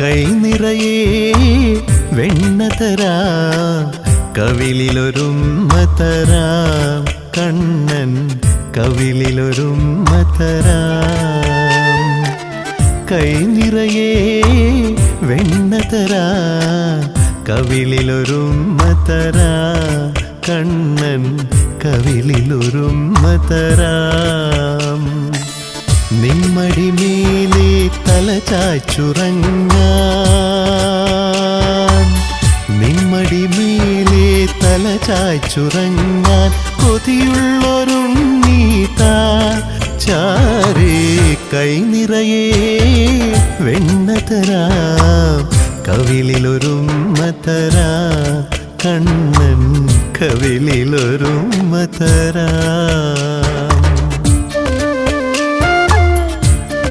കൈ നിറയെ വെണ്ണ തരാ. കവിളിലൊരുമ്മ തരാം. കണ്ണൻ കവിളിലൊരുമ്മ തരാം. കൈ നിറയെ വെണ്ണ തരാ. കവിളിലൊരുമ്മ തരാം. കണ്ണൻ കവിളിലൊരുമ്മ തരാം. നിമ്മടി മേലെ തല ചാച്ചുറങ്ങാൻ. നിമ്മടി മേലെ തല ചാച്ചുറങ്ങാൻ. കൊതിയുള്ളൊരുണ്ണീത ചാരേ കൈ നിറയെ വെണ്ണ തരാം. കവിളിലൊരുമ്മ കണ്ണൻ കവിളിലൊരുമ്മ തരാം.